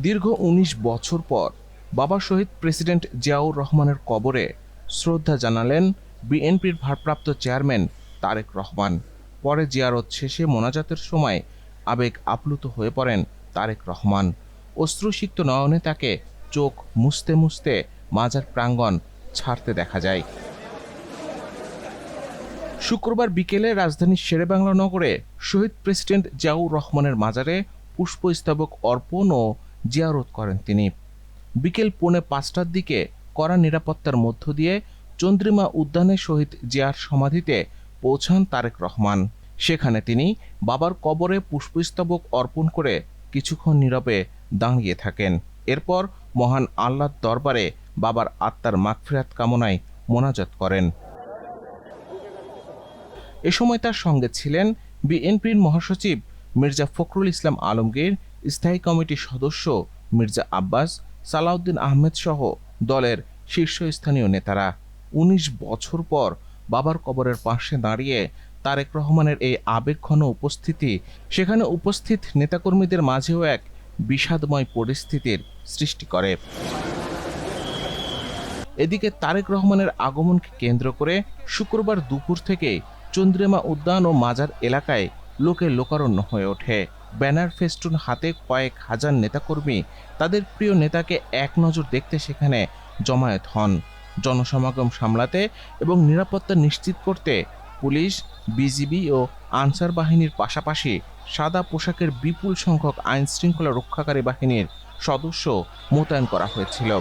দীর্ঘ ১৯ বছর পর বাবা শহীদ প্রেসিডেন্ট জিয়াউর রহমানের কবরে শ্রদ্ধা জানালেন বিএনপির ভারপ্রাপ্ত চেয়ারম্যান তারেক রহমান। পরে জিয়ারত শেষে মোনাজাতের সময় আবেগ আপ্লুত হয়ে পড়েন তারেক রহমান। অশ্রুসিক্ত নয়নে তাকে চোখ মুছতে মুছতে মাজার প্রাঙ্গণ ছাড়তে দেখা যায়। শুক্রবার বিকেলে রাজধানীর শেরেবাংলা নগরে শহীদ প্রেসিডেন্ট জিয়াউর রহমানের মাজারে পুষ্পস্তবক অর্পণ ও জিয়ারত করেন তিনি। বিকেল পৌনে পাঁচটার দিকে কড়া নিরাপত্তার মধ্য দিয়ে চন্দ্রিমা উদ্যানে শহীদ জিয়ার সমাধিতে পৌঁছান তারেক রহমান। সেখানে তিনি বাবার কবরে পুষ্পস্তবক অর্পণ করে কিছুক্ষণ নীরবে দাঁড়িয়ে থাকেন। এরপর মহান আল্লাহর দরবারে বাবার আত্মার মাগফিরাত কামনায় মোনাজাত করেন। এ সময় তার সঙ্গে ছিলেন বিএনপির মহাসচিব মির্জা ফখরুল ইসলাম আলমগীর স্থায়ী কমিটির সদস্য মির্জা আব্বাস, সালাউদ্দিন আহমেদ সহ দলের শীর্ষস্থানীয় নেতারা। ১৯ বছর পর বাবার কবরের পাশে দাঁড়িয়ে তারেক রহমানের এই আবেগঘন উপস্থিতি, সেখানে উপস্থিত নেতাকর্মীদের মাঝেও এক বিষাদময় পরিস্থিতির সৃষ্টি করে। এদিকে তারেক রহমানের আগমনকে কেন্দ্র করে শুক্রবার দুপুর থেকে চন্দ্রিমা উদ্যান ও মাজার এলাকায় লোকে লোকারণ্য হয়ে ওঠে। ব্যানার ফেস্টুন হাতে কয়েক হাজার নেতাকর্মী তাদের প্রিয় নেতাকে এক নজর দেখতে সেখানে জমায়েত হন। জনসমাগম সামলাতে এবং নিরাপত্তা নিশ্চিত করতে পুলিশ, বিজিবি ও আনসার বাহিনীর পাশাপাশি সাদা পোশাকের বিপুল সংখ্যক আইন শৃঙ্খলা রক্ষাকারী বাহিনীর সদস্য মোতায়েন করা হয়েছিল।